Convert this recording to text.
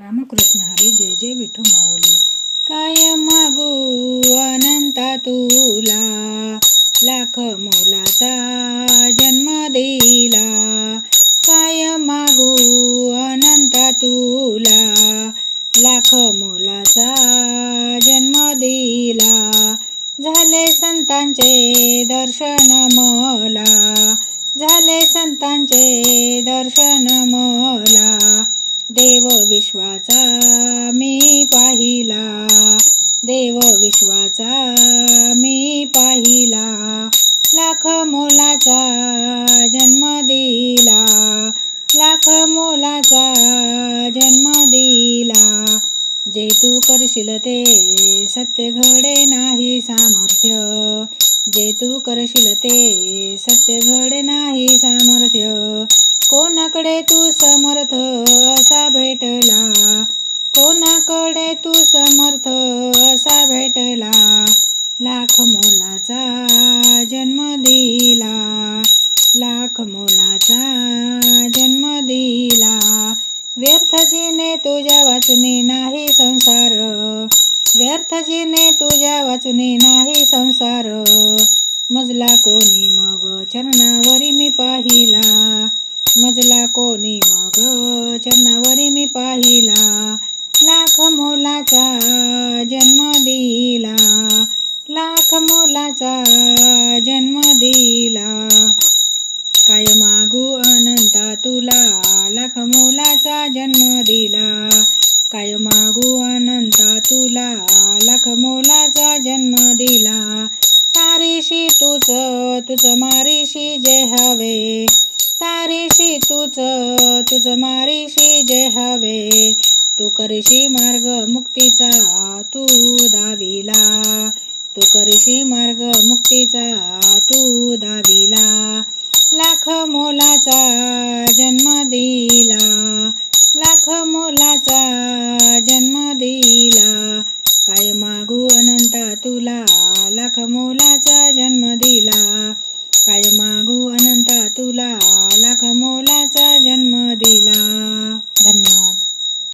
रामकृष्ण हरी जय जय विठू माऊली. काय मागू अनंता तुला? लाख मोलाचा जन्म दिला. काय मागू अनंता तुला? लाख मोलाचा जन्म दिला. झाले संतांचे दर्शन मला. झाले संतांचे दर्शन मला. देव विश्वाचा मी पाहिला. लाख मोलाचा जन्म दिला. लाख मोलाचा जन्म दिला. जे तू करशील ते सत्य घडे नाही सामर्थ्य. जे तू करशील ते सत्य घडे नाही सामर्थ्य. कोणाकडे तू समर्थ असा भेटला. लाख मोलाचा जन्म दिला. लाख मोलाचा जन्म दिला. व्यर्थ जिने तुझ्या वाचूने नाही संसार. व्यर्थ जिने तुझ्या वाचूने नाही संसार. मजला कोणी मग चरणावरी मी पाहिला. मजला कोणी मग चरणावरी मी पाहिला. लाख मोलाचा जन्म दिला. लाख मोलाचा जन्म दिला. काय मागू अनंता तुला लाख मोलाचा जन्म दिला. काय मागू अनंता तुला लाख मोलाचा जन्म दिला. तारीशी तुझ तुझ मारीशी जे हवे. तारीशी तुझ तुझ मारीशी जे हवे. तू करशी मार्ग मुक्तीचा तू दाविला. तू करशी मार्ग मुक्तीचा तू दाविला. लाख मोलाचा जन्म दिला. लाख मोलाचा जन्म दिला. काय मागू अनंता तुला? लाख मोलाचा जन्म दिला. काय मागू अनंता तुला? लाख मोलाचा जन्म दिला.